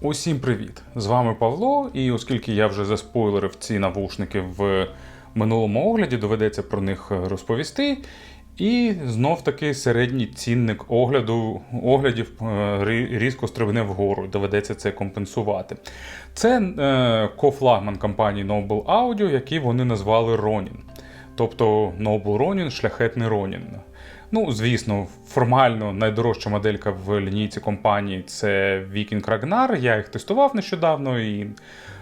Усім привіт! З вами Павло, і оскільки я вже заспойлерив ці навушники в минулому огляді, доведеться про них розповісти. І знов таки середній цінник огляду, оглядів е, різко стрибне вгору, доведеться це компенсувати. Це е, кофлагман компанії Noble Audio, який вони назвали Ronin. Тобто Noble Ronin, шляхетний Ronin. Ну, звісно, формально найдорожча моделька в лінійці компанії це Viking Ragnar. Я їх тестував нещодавно і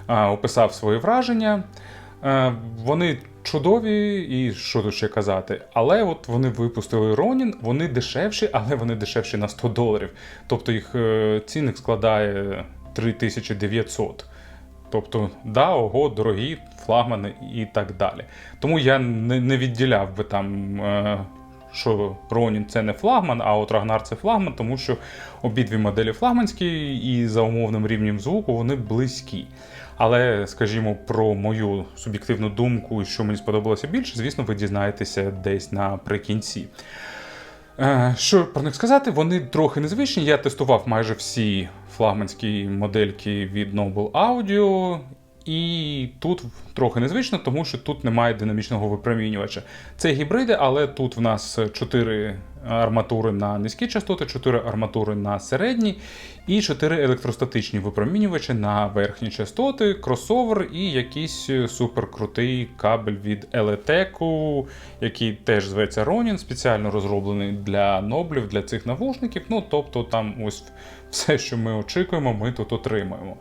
а, описав свої враження. Е, вони чудові, і що тут ще казати. Але от вони випустили Ronin, вони дешевші, але вони дешевші на 100 доларів. Тобто їх е, цінник складає 3900. Тобто, да, ого, дорогі флагмани і так далі. Тому я не, не відділяв би там, е, що Ронін це не флагман, а от Рагнар це флагман, тому що обидві моделі флагманські і за умовним рівнем звуку вони близькі. Але, скажімо, про мою суб'єктивну думку що мені сподобалося більше, звісно, ви дізнаєтеся десь наприкінці. Е, Що про них сказати? Вони трохи незвичні. Я тестував майже всі флагманські модельки від Noble Audio. І тут трохи незвично, тому що тут немає динамічного випромінювача. Це гібриди, але тут в нас 4 арматури на низькі частоти, 4 арматури на середні і 4 електростатичні випромінювачі на верхні частоти, кросовер і якийсь суперкрутий кабель від LTEC, який теж зветься Ronin, спеціально розроблений для ноблів, для цих навушників. Ну, тобто там ось все, що ми очікуємо, ми тут отримаємо.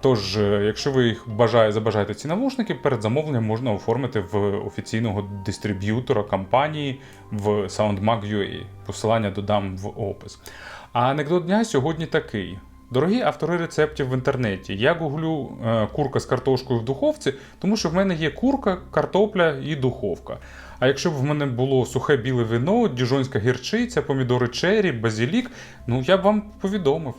Тож, е, якщо ви їх бажає, забажаєте ці навушники, перед замовленням можна оформити в офіційного дистриб'ютора компанії в SoundMag.ua. Посилання додам в опис. А анекдот дня сьогодні такий. Дорогі автори рецептів в інтернеті. Я гуглю е, курка з картошкою в духовці, тому що в мене є курка, картопля і духовка. А якщо б в мене було сухе біле вино, діжонська гірчиця, помідори чері, базілік, ну я б вам повідомив.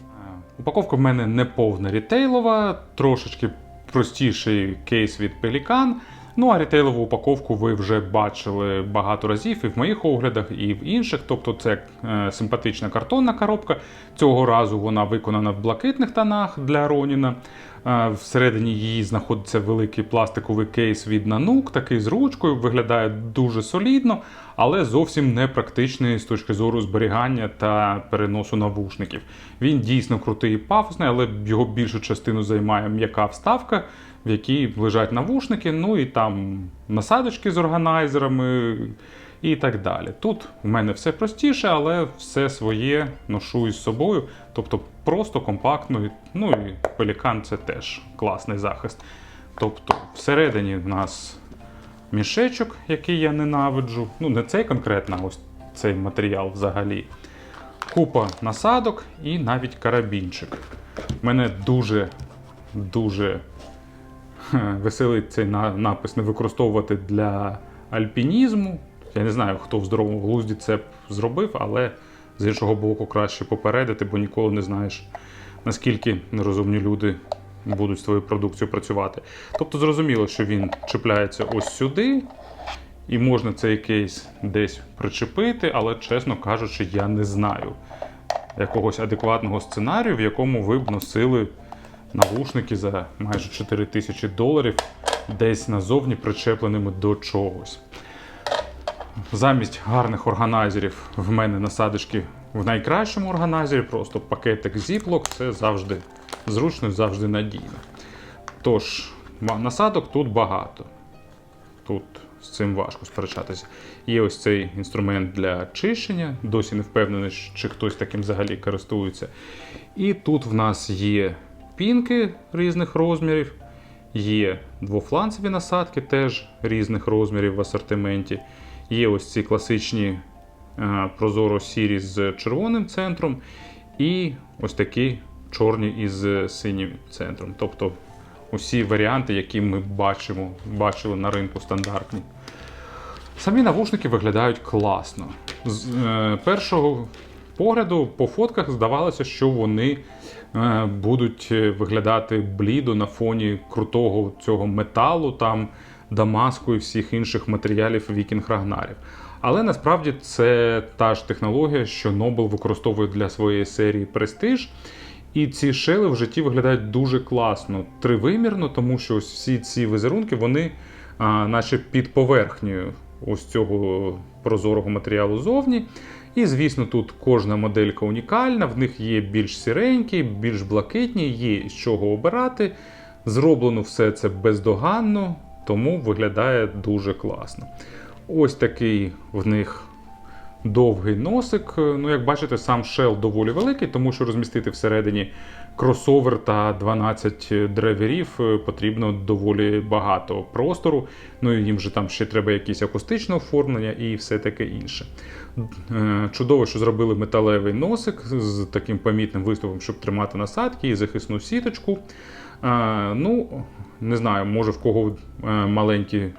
Упаковка в мене не повна рітейлова, трошечки простіший кейс від Pelican. Ну а рітейлову упаковку ви вже бачили багато разів і в моїх оглядах, і в інших. Тобто це е, симпатична картонна коробка. Цього разу вона виконана в блакитних тонах для Роніна. Е, всередині її знаходиться великий пластиковий кейс від Nanook, такий з ручкою, виглядає дуже солідно, але зовсім не практичний з точки зору зберігання та переносу навушників. Він дійсно крутий і пафосний, але його більшу частину займає м'яка вставка, в якій лежать навушники, ну і там насадочки з органайзерами і так далі. Тут в мене все простіше, але все своє ношу із собою, тобто просто компактно. Ну і Pelican це теж класний захист. Тобто, всередині в нас мішечок, який я ненавиджу. Ну, не цей конкретно, а ось цей матеріал взагалі. Купа насадок і навіть карабінчик. Мене дуже дуже хе, веселить цей напис не використовувати для альпінізму. Я не знаю, хто в здоровому глузді це б зробив, але з іншого боку краще попередити, бо ніколи не знаєш, наскільки нерозумні люди будуть з твоєю продукцією працювати. Тобто зрозуміло, що він чіпляється ось сюди, і можна цей кейс десь причепити, але, чесно кажучи, я не знаю якогось адекватного сценарію, в якому ви б носили навушники за майже 4 тисячі доларів десь назовні причепленими до чогось. Замість гарних органайзерів в мене насадочки в найкращому органайзері, просто пакетик Ziploc, це завжди зручно і завжди надійно. Тож, насадок тут багато. Тут з цим важко сперечатися. Є ось цей інструмент для чищення, досі не впевнений, чи хтось таким взагалі користується. І тут в нас є пінки різних розмірів, є двофланцеві насадки теж різних розмірів в асортименті. Є ось ці класичні е, прозоро сірі з червоним центром, і ось такі чорні із синім центром. Тобто усі варіанти, які ми бачимо, бачили на ринку стандартні. Самі навушники виглядають класно. З е, першого погляду по фотках здавалося, що вони будуть е, виглядати блідо на фоні крутого цього металу, там, дамаску і всіх інших матеріалів Viking Рагнарів. Але насправді це та ж технологія, що Nobel використовує для своєї серії Prestige. І ці шели в житті виглядають дуже класно, тривимірно, тому що ось всі ці візерунки, вони а, наче під поверхнею ось цього прозорого матеріалу зовні. І, звісно, тут кожна моделька унікальна, в них є більш сіренькі, більш блакитні, є з чого обирати. Зроблено все це бездоганно, тому виглядає дуже класно. Ось такий в них довгий носик. Ну, як бачите, сам шел доволі великий, тому що розмістити всередині кросовер та 12 драйверів е, потрібно доволі багато простору. Ну і їм же там ще треба якесь акустичне оформлення і все таке інше. Е, Чудово, що зробили металевий носик з таким помітним виступом, щоб тримати насадки і захисну сіточку. Е, Ну, не знаю, може в кого маленькі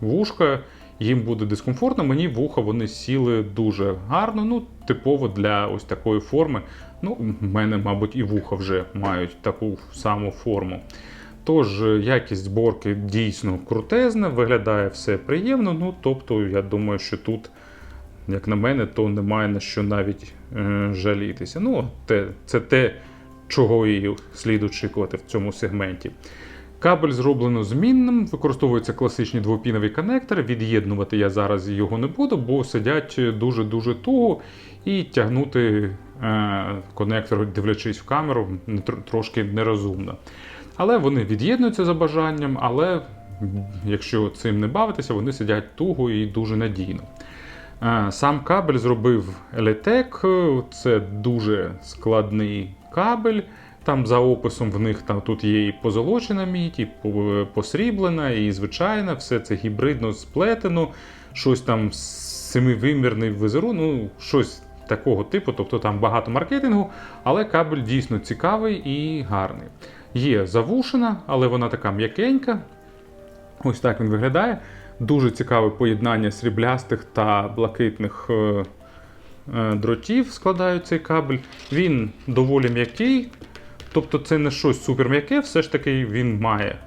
вушка, їм буде дискомфортно. Мені вуха вони сіли дуже гарно, ну, типово для ось такої форми. Ну, в мене, мабуть, і вуха вже мають таку саму форму. Тож, е, якість зборки дійсно крутезна, виглядає все приємно. Ну, тобто, я думаю, що тут, як на мене, то немає на що навіть е, жалітися. Ну, те, це те, чого і слід очікувати в цьому сегменті. Кабель зроблено змінним, використовуються класичні двопінові коннектори. Від'єднувати я зараз його не буду, бо сидять дуже-дуже туго і тягнути конектор, дивлячись в камеру, трошки нерозумно. Але вони від'єднуються за бажанням, але якщо цим не бавитися, вони сидять туго і дуже надійно. Е, Сам кабель зробив Elitec, це дуже складний кабель. Там за описом в них там тут є і позолочена мідь, і по- посріблена, і звичайна, все це гібридно сплетено, щось там семивимірний визерунок, ну щось такого типу, тобто там багато маркетингу, але кабель дійсно цікавий і гарний. Є завушена, але вона така м'якенька. Ось так він виглядає. Дуже цікаве поєднання сріблястих та блакитних е, е, дротів складають цей кабель. Він доволі м'який, тобто це не щось супер м'яке, все ж таки він має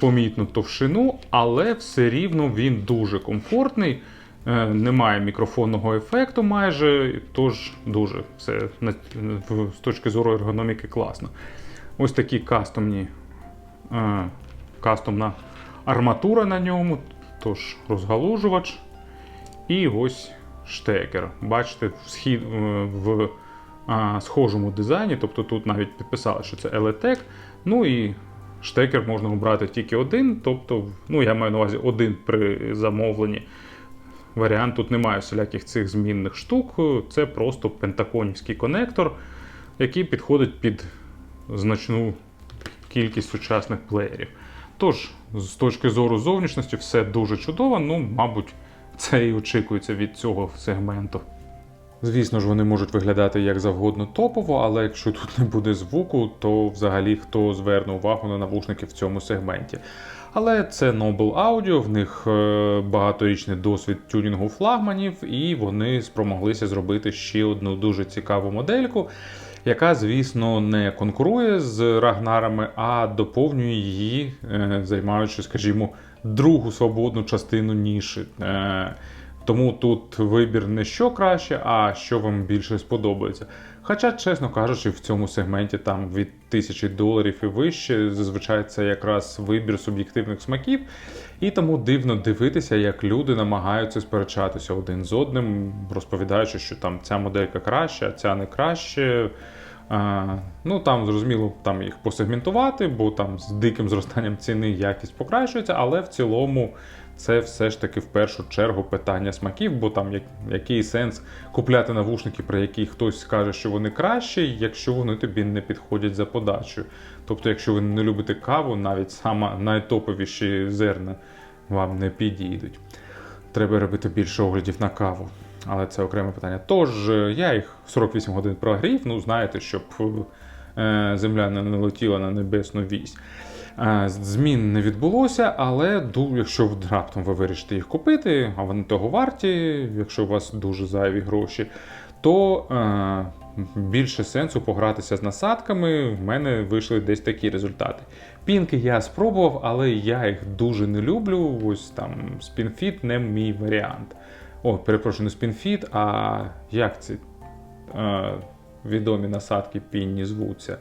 помітну товщину, але все рівно він дуже комфортний. Е, Немає мікрофонного ефекту майже, тож дуже все з точки зору ергономіки класно. Ось такі кастомні е, кастомна арматура на ньому, тож розгалужувач. І ось штекер. Бачите, в, схід, е, в схожому дизайні, тобто тут навіть підписали, що це Eletec. Ну і штекер можна обрати тільки один, тобто, ну я маю на увазі один при замовленні. Варіант тут немає всіляких цих змінних штук, це просто пентаконівський конектор, який підходить під значну кількість сучасних плеєрів. Тож, з точки зору зовнішності, все дуже чудово, ну, мабуть, це і очікується від цього сегменту. Звісно ж, вони можуть виглядати як завгодно топово, але якщо тут не буде звуку, то взагалі хто зверне увагу на навушники в цьому сегменті. Але це Noble Audio, в них е, багаторічний досвід тюнінгу флагманів, і вони спромоглися зробити ще одну дуже цікаву модельку, яка, звісно, не конкурує з Рагнарами, а доповнює її, е, займаючи, скажімо, другу свободну частину ніші. Е, Тому тут вибір не що краще, а що вам більше сподобається. Хоча, чесно кажучи, в цьому сегменті там від тисячі доларів і вище, зазвичай це якраз вибір суб'єктивних смаків, і тому дивно дивитися, як люди намагаються сперечатися один з одним, розповідаючи, що там ця моделька краща, ця не краще. А, ну там зрозуміло там їх посегментувати, бо там з диким зростанням ціни якість покращується, але в цілому це все ж таки в першу чергу питання смаків, бо там як, який сенс купляти навушники, про які хтось скаже, що вони кращі, якщо вони тобі не підходять за подачею. Тобто, якщо ви не любите каву, навіть саме найтоповіші зерна вам не підійдуть. Треба робити більше оглядів на каву. Але це окреме питання. Тож е, я їх 48 годин прогрів. Ну, знаєте, щоб е, земля не налетіла на небесну вісь. Е, Змін не відбулося, але якщо раптом ви вирішите їх купити, а вони того варті, якщо у вас дуже зайві гроші, то е, більше сенсу погратися з насадками. В мене вийшли десь такі результати. Пінки я спробував, але я їх дуже не люблю. Ось там спінфіт не мій варіант. О, перепрошую, не спінфіт, а як це? Е, відомі насадки пінні звуться.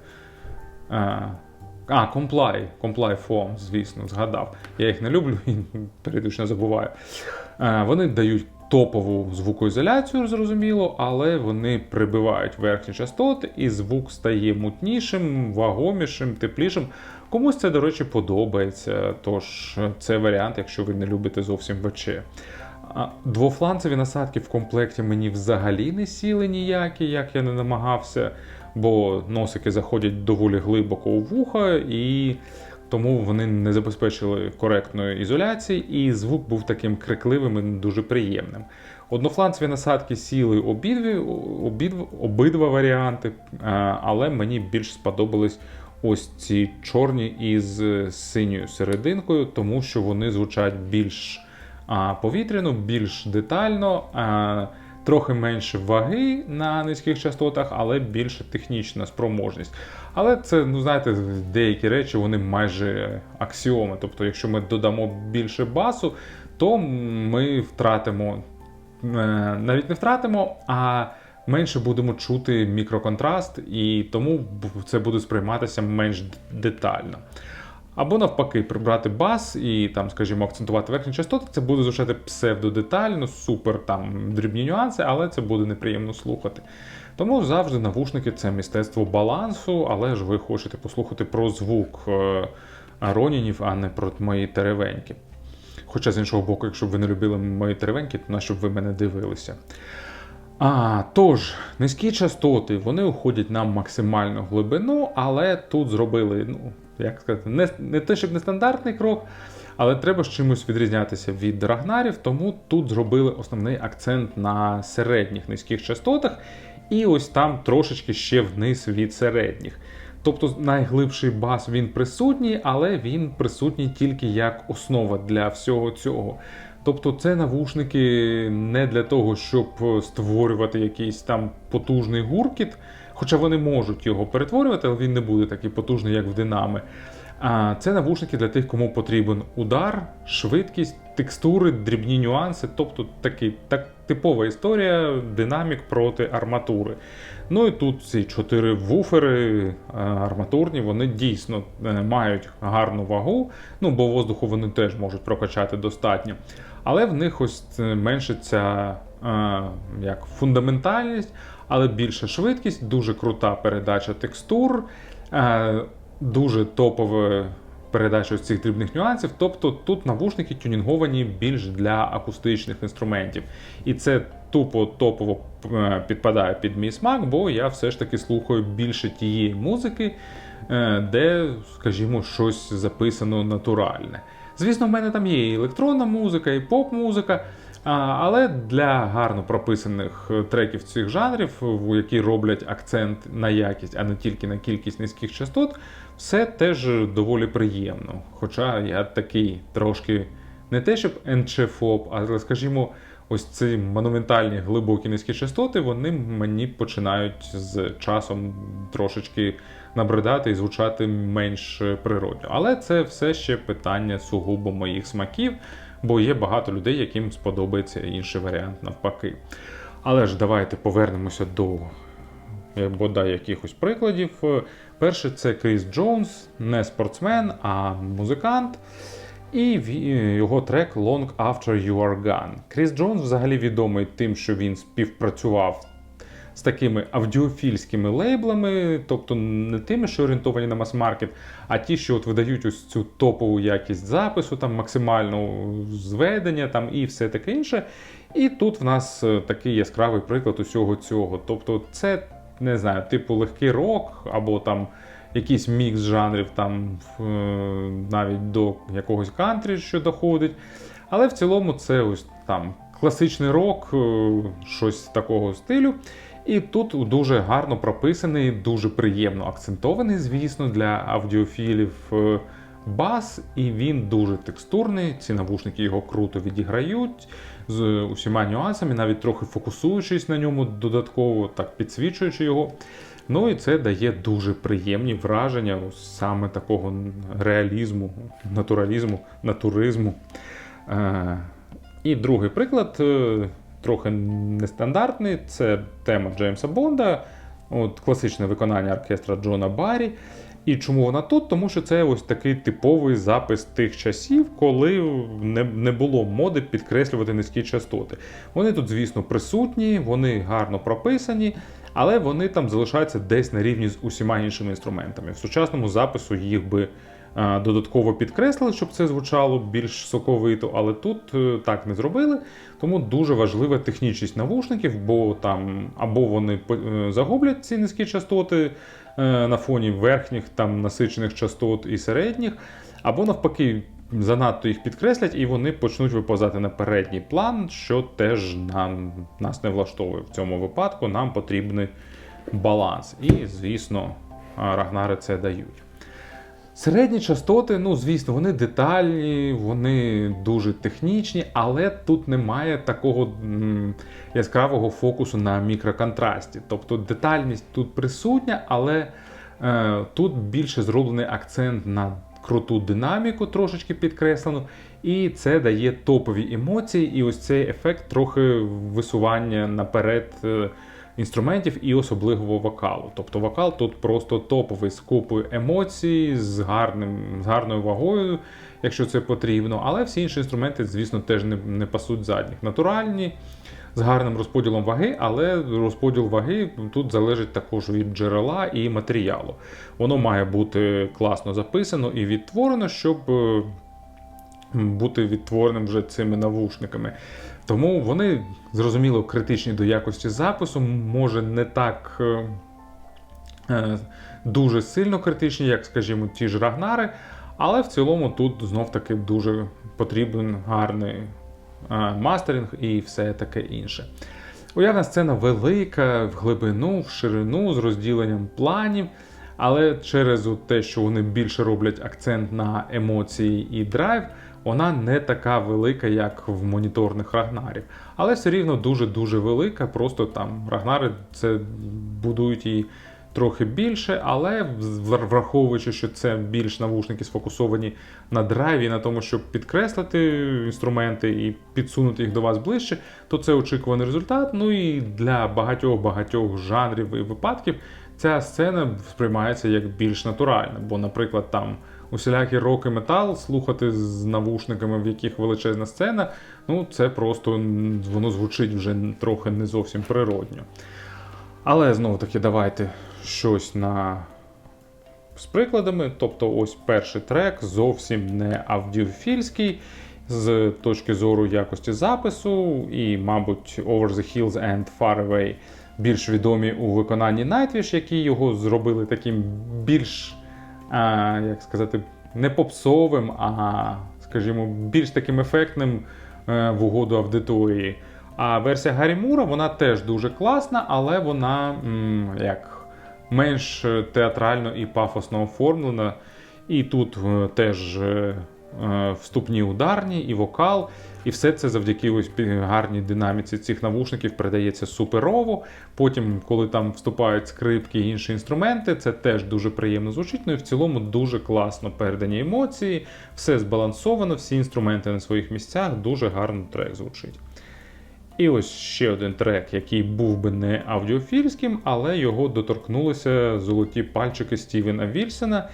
А, Comply, Comply Foam, звісно, згадав. Я їх не люблю і періодично забуваю. Вони дають топову звукоізоляцію, зрозуміло, але вони прибивають верхні частоти, і звук стає мутнішим, вагомішим, теплішим. Комусь це, до речі, подобається. Тож це варіант, якщо ви не любите зовсім ВЧ. Двофланцеві насадки в комплекті мені взагалі не сіли ніякі, як я не намагався, бо носики заходять доволі глибоко у вуха, і тому вони не забезпечили коректної ізоляції, і звук був таким крикливим і дуже приємним. Однофланцеві насадки сіли обидві, обидва, обидва варіанти, але мені більш сподобались ось ці чорні із синьою серединкою, тому що вони звучать більш повітряно, більш детально, а, трохи менше ваги на низьких частотах, але більше технічна спроможність. Але це, ну знаєте, деякі речі вони майже аксіоми. Тобто, якщо ми додамо більше басу, то ми втратимо, е, навіть не втратимо, а менше будемо чути мікроконтраст, і тому це буде сприйматися менш детально. Або навпаки, прибрати бас і там, скажімо, акцентувати верхні частоти, це буде звучати псевдодетально, супер там дрібні нюанси, але це буде неприємно слухати. Тому завжди навушники це мистецтво балансу, але ж ви хочете послухати про звук е, Ронінів, а не про мої теревеньки. Хоча, з іншого боку, якщо б ви не любили мої теревеньки, то на що б ви мене дивилися. А, Тож, низькі частоти вони уходять на максимальну глибину, але тут зробили, ну, як сказати, не, не те, щоб нестандартний крок, але треба з чимось відрізнятися від рагнарів, тому тут зробили основний акцент на середніх низьких частотах, і ось там трошечки ще вниз від середніх. Тобто найглибший бас він присутній, але він присутній тільки як основа для всього цього. Тобто це навушники не для того, щоб створювати якийсь там потужний гуркіт, хоча вони можуть його перетворювати, але він не буде такий потужний, як в Динами. А це навушники для тих, кому потрібен удар, швидкість, текстури, дрібні нюанси, тобто такий, так, типова історія, динамік проти арматури. Ну і тут ці чотири вуфери арматурні, вони дійсно е, мають гарну вагу, ну бо воздуху вони теж можуть прокачати достатньо. Але в них ось менше ця як фундаментальність, але більша швидкість, дуже крута передача текстур, е, дуже топова передача цих дрібних нюансів. Тобто тут навушники тюнінговані більш для акустичних інструментів. І це тупо топово е, підпадає під мій смак, бо я все ж таки слухаю більше тієї музики, е, де, скажімо, щось записано натуральне. Звісно, в мене там є і електронна музика, і поп-музика. Але для гарно прописаних треків цих жанрів, які роблять акцент на якість, а не тільки на кількість низьких частот, все теж доволі приємно. Хоча я такий трошки не те, щоб НЧФОП, але, скажімо, ось ці монументальні глибокі низькі частоти, вони мені починають з часом трошечки набридати і звучати менш природньо. Але це все ще питання сугубо моїх смаків, бо є багато людей, яким сподобається інший варіант навпаки. Але ж давайте повернемося до бодай якихось прикладів. Перший це Кріс Джонс, не спортсмен, а музикант. І його трек Long After You Are Gone. Кріс Джонс взагалі відомий тим, що він співпрацював з такими аудіофільськими лейблами, тобто не тими, що орієнтовані на мас-маркет, а ті, що от видають ось цю топову якість запису, там максимальну зведення там і все таке інше. І тут в нас е, такий яскравий приклад усього цього. Тобто, це не знаю, типу легкий рок або там. Якийсь мікс жанрів, там е, навіть до якогось кантрі, що доходить. Але в цілому це ось там класичний рок, е, щось такого стилю. І тут дуже гарно прописаний, дуже приємно акцентований, звісно, для аудіофілів е, бас, і він дуже текстурний. Ці навушники його круто відіграють з усіма нюансами, навіть трохи фокусуючись на ньому додатково, так підсвічуючи його. Ну і це дає дуже приємні враження саме такого реалізму, натуралізму, натуризму. Е, і другий приклад е, трохи нестандартний. Це тема Джеймса Бонда. От класичне виконання оркестра Джона Баррі. І чому вона тут? Тому що це ось такий типовий запис тих часів, коли не, не було моди підкреслювати низькі частоти. Вони тут, звісно, присутні, вони гарно прописані, але вони там залишаються десь на рівні з усіма іншими інструментами. В сучасному запису їх би додатково підкреслили, щоб це звучало більш соковито, але тут е, так не зробили. Тому дуже важлива технічність навушників, бо там або вони е, загублять ці низькі частоти е, на фоні верхніх там насичених частот і середніх, або навпаки. Занадто їх підкреслять, і вони почнуть виповзати на передній план, що теж нам нас не влаштовує в цьому випадку. Нам потрібний баланс. І, звісно, рагнари це дають. Середні частоти, ну звісно, вони детальні, вони дуже технічні, але тут немає такого м, яскравого фокусу на мікроконтрасті. Тобто детальність тут присутня, але е, тут більше зроблений акцент на круту динаміку, трошечки підкреслену, і це дає топові емоції, і ось цей ефект трохи висування наперед. е, інструментів і особливого вокалу. Тобто вокал тут просто топовий з купою емоцій, з, гарним, з гарною вагою, якщо це потрібно. Але всі інші інструменти, звісно, теж не, не пасуть задніх. Натуральні, з гарним розподілом ваги, але розподіл ваги тут залежить також від джерела і матеріалу. Воно має бути класно записано і відтворено, щоб е, бути відтвореним вже цими навушниками. Тому вони зрозуміло критичні до якості запису, може не так е, е, дуже сильно критичні, як, скажімо, ті ж Рагнари, але в цілому тут знов-таки дуже потрібен гарний е, мастеринг і все таке інше. Уявна сцена велика, в глибину, в ширину з розділенням планів. Але через те, що вони більше роблять акцент на емоції і драйв, вона не така велика, як в моніторних рагнарів. Але все рівно дуже-дуже велика. Просто там рагнари це будують її трохи більше, але враховуючи, що це більш навушники сфокусовані на драйві, на тому, щоб підкреслити інструменти і підсунути їх до вас ближче, то це очікуваний результат. Ну і для багатьох-багатьох жанрів і випадків ця сцена сприймається як більш натуральна. Бо, наприклад, там усілякі рок і метал слухати з навушниками, в яких величезна сцена, ну це просто воно звучить вже трохи не зовсім природньо. Але знову таки, давайте щось на. З прикладами, тобто ось перший трек зовсім не аудіофільський з точки зору якості запису, і, мабуть, Over the Hills and Far Away більш відомі у виконанні Nightwish, які його зробили таким більш, як сказати, не попсовим, а, скажімо, більш таким ефектним е, в угоду аудиторії. А версія Гаррі Мура, вона теж дуже класна, але вона як менш театрально і пафосно оформлена. І тут е, теж е, вступні ударні, і вокал, і все це завдяки ось гарній динаміці цих навушників передається суперово. Потім, коли там вступають скрипки і інші інструменти, це теж дуже приємно звучить. Ну і в цілому дуже класно передані емоції, все збалансовано, всі інструменти на своїх місцях, дуже гарно трек звучить. І ось ще один трек, який був би не аудіофільським, але його доторкнулися золоті пальчики Стівена Вільсона.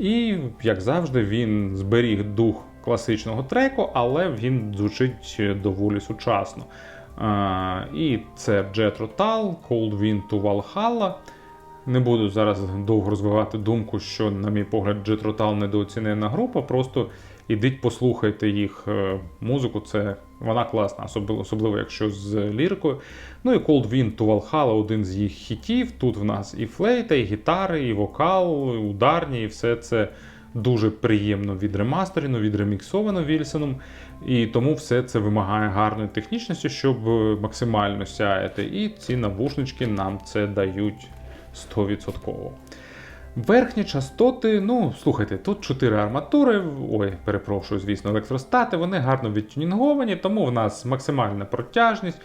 І, як завжди, він зберіг дух класичного треку, але він звучить доволі сучасно. А, і це Jetro Tal, Cold Wind to Valhalla. Не буду зараз довго розвивати думку, що, на мій погляд, Jetro Tal недооцінена група. Просто ідіть, послухайте їх е, музику. Це вона класна, особливо, якщо з лірикою. Ну і Cold Wind to Valhalla один з їх хітів. Тут в нас і флейта, і гітари, і вокал, і ударні, і все це дуже приємно відремастерено, відреміксовано Вільсоном. І тому все це вимагає гарної технічності, щоб максимально сяяти. І ці навушнички нам це дають 100%. Верхні частоти, ну, слухайте, тут 4 арматури, ой, перепрошую, звісно, електростати, вони гарно відтюнінговані, тому в нас максимальна протяжність,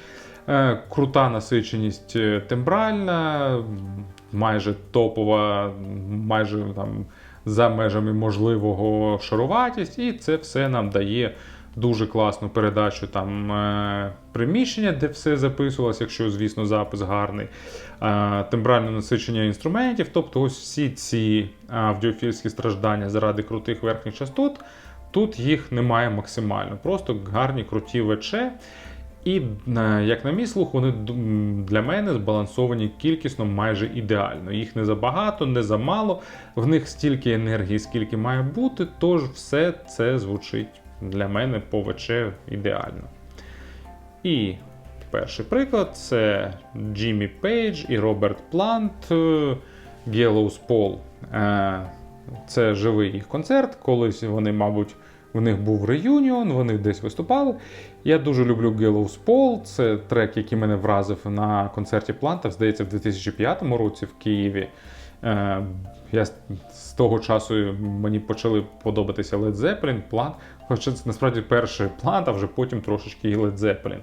е, крута насиченість е, тембральна, майже топова, майже там за межами можливого шаруватість, і це все нам дає дуже класну передачу там е, приміщення, де все записувалось, якщо, звісно, запис гарний, е, тембральне насичення інструментів. Тобто, ось всі ці аудіофільські страждання заради крутих верхніх частот. Тут їх немає максимально, просто гарні круті ВЧ. І, е, як на мій слух, вони для мене збалансовані кількісно майже ідеально. Їх не забагато, не замало. В них стільки енергії, скільки має бути, тож все це звучить для мене по ідеально. І перший приклад це Джиммі Пейдж і Роберт Плант е, Gallows Pole. Е, Це живий їх концерт. Колись вони, мабуть, в них був реюніон, вони десь виступали. Я дуже люблю Gallows Pole. Це трек, який мене вразив на концерті Планта, здається, в 2005 році в Києві. Е, Я з- того часу мені почали подобатися Led Zeppelin, Plant, хоча це насправді перший Plant, а вже потім трошечки і Led Zeppelin.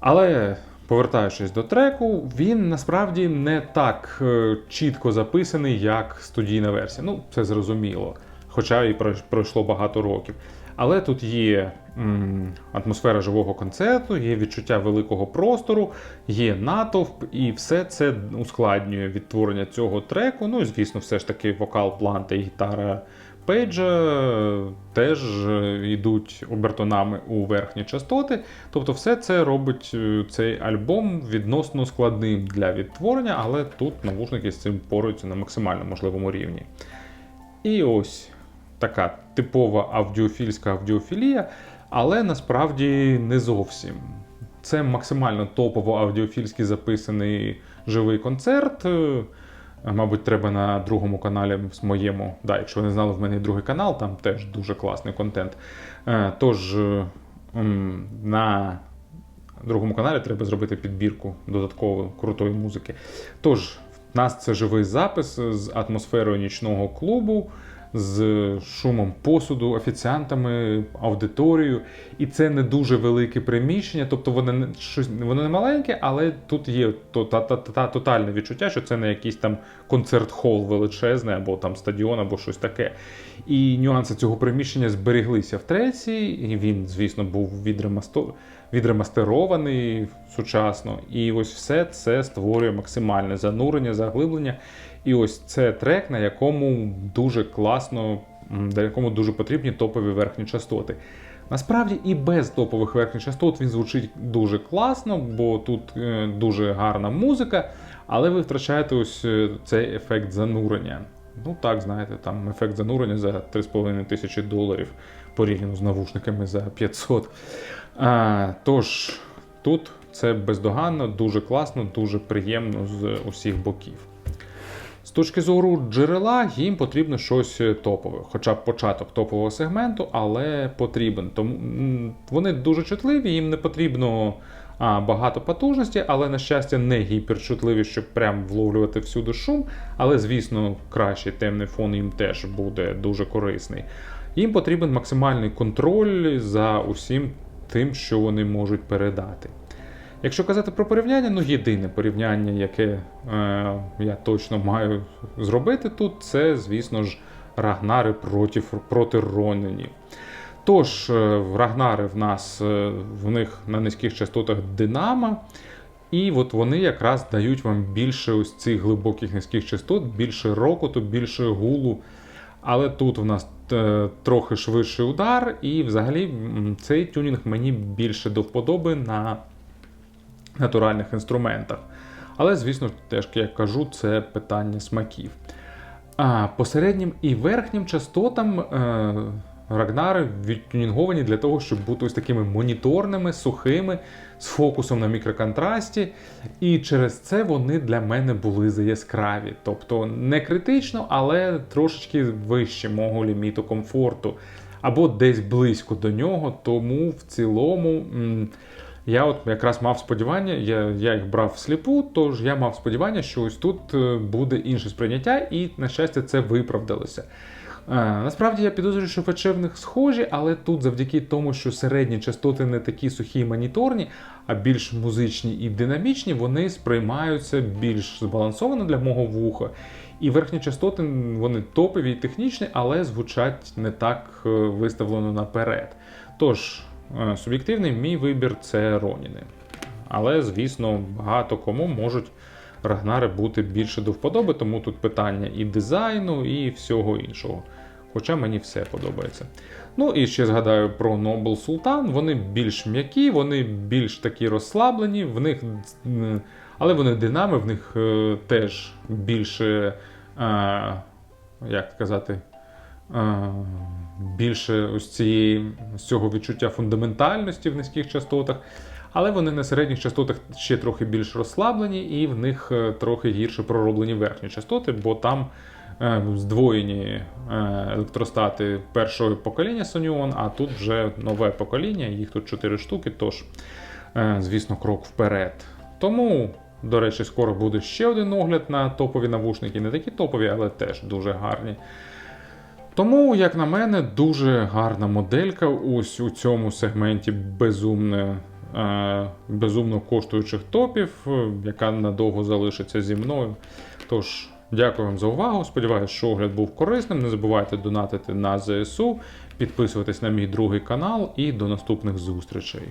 Але повертаючись до треку, він насправді не так е, чітко записаний, як студійна версія. Ну, це зрозуміло. Хоча і пройшло багато років. Але тут є м, атмосфера живого концерту, є відчуття великого простору, є натовп, і все це ускладнює відтворення цього треку. Ну і звісно, все ж таки вокал Планта і гітара Пейджа е, теж е, йдуть обертонами у верхні частоти. Тобто, все це робить е, цей альбом відносно складним для відтворення, але тут навушники з цим поруються на максимально можливому рівні. І ось така типова аудіофільська аудіофілія, але насправді не зовсім. Це максимально топово аудіофільський записаний живий концерт. Е, Мабуть, треба на другому каналі моєму. Да, якщо ви не знали, в мене є другий канал, там теж дуже класний контент. Е, Тож е, на другому каналі треба зробити підбірку додаткової крутої музики. Тож, в нас це живий запис з атмосферою нічного клубу, з шумом посуду, офіціантами, аудиторією. І це не дуже велике приміщення, тобто воно не щось воно не маленьке, але тут є та, та, та, тотальне відчуття, що це не якийсь там концерт-хол величезний, або там стадіон, або щось таке. І нюанси цього приміщення зберіглися в треці, і він, звісно, був відремасто- відремастерований сучасно. І ось все це створює максимальне занурення, заглиблення. І ось це трек, на якому дуже класно, на якому дуже потрібні топові верхні частоти. Насправді і без топових верхніх частот він звучить дуже класно, бо тут е, дуже гарна музика, але ви втрачаєте ось е, цей ефект занурення. Ну так, знаєте, там ефект занурення за 3,5 тисячі доларів порівняно з навушниками за 500. А, тож тут це бездоганно, дуже класно, дуже приємно з усіх боків. З точки зору джерела, їм потрібно щось топове, хоча б початок топового сегменту, але потрібен. Тому вони дуже чутливі, їм не потрібно а, багато потужності, але, на щастя, не гіперчутливі, щоб прям вловлювати всюди шум. Але, звісно, кращий темний фон їм теж буде дуже корисний. Їм потрібен максимальний контроль за усім тим, що вони можуть передати. Якщо казати про порівняння, ну єдине порівняння, яке е, я точно маю зробити тут, це, звісно ж, Рагнари проти, проти Ронінів. Тож, е, Рагнари в нас е, в них на низьких частотах Динамо, і от вони якраз дають вам більше ось цих глибоких низьких частот, більше рокоту, більше гулу. Але тут в нас е, трохи швидший удар, і взагалі цей тюнінг мені більше до вподоби на натуральних інструментах. Але, звісно, теж, як кажу, це питання смаків. А по середнім і верхнім частотам е, Рагнари відтюнінговані для того, щоб бути ось такими моніторними, сухими, з фокусом на мікроконтрасті. І через це вони для мене були заяскраві. Тобто не критично, але трошечки вище мого ліміту комфорту. Або десь близько до нього. Тому в цілому. м, я от якраз мав сподівання, я, я їх брав всліпу, тож я мав сподівання, що ось тут е, буде інше сприйняття, і, на щастя, це виправдалося. Е, насправді я підозрюю, що ФЧ в них схожі, але тут завдяки тому, що середні частоти не такі сухі і моніторні, а більш музичні і динамічні, вони сприймаються більш збалансовано для мого вуха. І верхні частоти вони топові і технічні, але звучать не так е, виставлено наперед. Тож, суб'єктивний мій вибір це Роніни. Але, звісно, багато кому можуть Рагнари бути більше до вподоби, тому тут питання і дизайну, і всього іншого. Хоча мені все подобається. Ну і ще згадаю про Noble Sultan. Вони більш м'які, вони більш такі розслаблені, в них, але вони динами, в них е, теж більше, е, як сказати, е, більше ось цієї, з цього відчуття фундаментальності в низьких частотах. Але вони на середніх частотах ще трохи більш розслаблені, і в них е, трохи гірше пророблені верхні частоти, бо там е, здвоєні е, електростати першого покоління Sonion, а тут вже нове покоління, їх тут 4 штуки, тож, звісно, крок вперед. Тому, до речі, скоро буде ще один огляд на топові навушники, не такі топові, але теж дуже гарні. Тому, як на мене, дуже гарна моделька ось у цьому сегменті безумне, е, безумно коштуючих топів, е, яка надовго залишиться зі мною. Тож, дякую вам за увагу. Сподіваюсь, що огляд був корисним. Не забувайте донатити на ЗСУ, підписуватись на мій другий канал і до наступних зустрічей.